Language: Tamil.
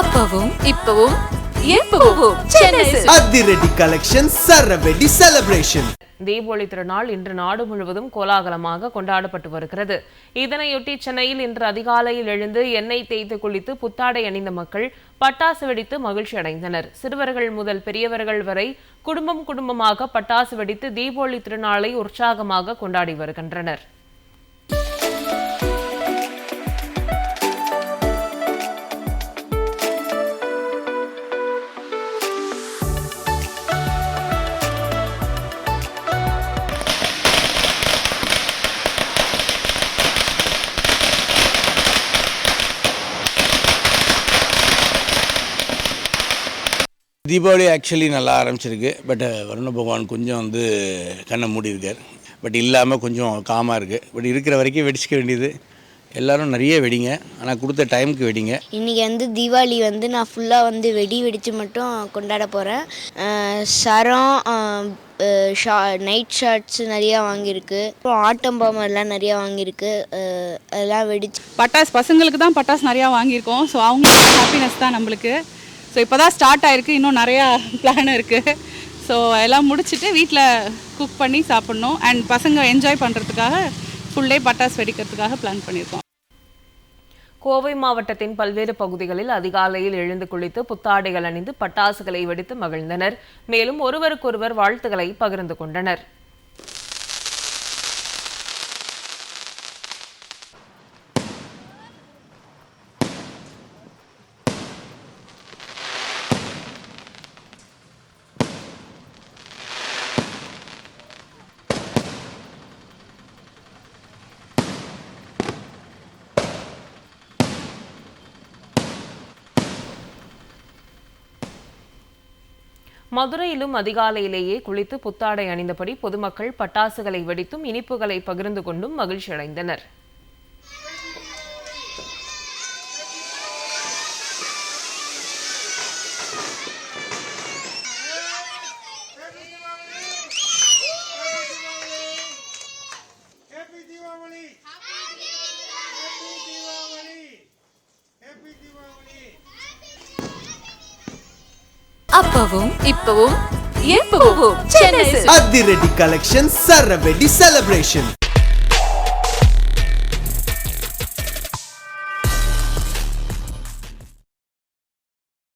அப்பவும் இப்பவும் எப்பவும். அதிரடி கலெக்ஷன் சரவெடி செலிப்ரேஷன் தீபாவளி திருநாள் இன்று நாடு முழுவதும் கோலாகலமாக கொண்டாடப்பட்டு வருகிறது. இதனையொட்டி சென்னையில் இன்று அதிகாலையில் எழுந்து எண்ணெய் தேய்த்து குளித்து புத்தாடை அணிந்த மக்கள் பட்டாசு வெடித்து மகிழ்ச்சி அடைந்தனர். சிறுவர்கள் முதல் பெரியவர்கள் வரை குடும்பம் குடும்பமாக பட்டாசு வெடித்து தீபாவளி திருநாளை உற்சாகமாக கொண்டாடி வருகின்றனர். தீபாவளி ஆக்சுவலி நல்லா ஆரம்பிச்சிருக்கு. பட் வருண பகவான் கொஞ்சம் வந்து கண்ணை மூடி இருக்கார் பட் இல்லாமல் கொஞ்சம் காமாக இருக்குது பட் இருக்கிற வரைக்கும் வெடிச்சிக்க வேண்டியது. எல்லாரும் நிறைய வெடிங்க. ஆனால் கொடுத்த டைமுக்கு வெடிங்க. இன்றைக்கி வந்து தீபாவளி வந்து நான் ஃபுல்லாக வந்து வெடி வெடித்து மட்டும் கொண்டாட போகிறேன் சரம் ஷா நைட் ஷார்ட்ஸ் நிறையா வாங்கியிருக்கு. அப்புறம் ஆட்டம் பாம்பு எல்லாம் நிறையா வாங்கியிருக்கு. அதெல்லாம் வெடிச்சு பட்டாசு பசங்களுக்கு தான் பட்டாசு நிறையா வாங்கியிருக்கோம். ஸோ அவங்களுக்கு ஹாப்பினஸ் தான் நம்மளுக்கு. ஸோ இப்போ தான் ஸ்டார்ட் ஆயிருக்கு. இன்னும் நிறையா பிளான் இருக்குது ஸோ எல்லாம் முடிச்சுட்டு வீட்டில் குக் பண்ணி சாப்பிட்ணும். அண்ட் பசங்க என்ஜாய் பண்ணுறதுக்காக ஃபுல் டே பட்டாசு வெடிக்கிறதுக்காக பிளான் பண்ணியிருக்கோம் கோவை மாவட்டத்தின் பல்வேறு பகுதிகளில் அதிகாலையில் எழுந்து குளித்து புத்தாடைகள் அணிந்து பட்டாசுகளை வெடித்து மகிழ்ந்தனர். மேலும் ஒருவருக்கொருவர் வாழ்த்துக்களை பகிர்ந்து கொண்டனர். மதுரையிலும் அதிகாலையிலேயே குளித்து புத்தாடை அணிந்தபடி பொதுமக்கள் பட்டாசுகளை வெடித்தும் இனிப்புகளை பகிர்ந்து கொண்டும் மகிழ்ச்சி அப்பவும் இப்பவும் எப்பவும் சென்னை அதிரடி கலெக்ஷன் சரவெடி செலிப்ரேஷன்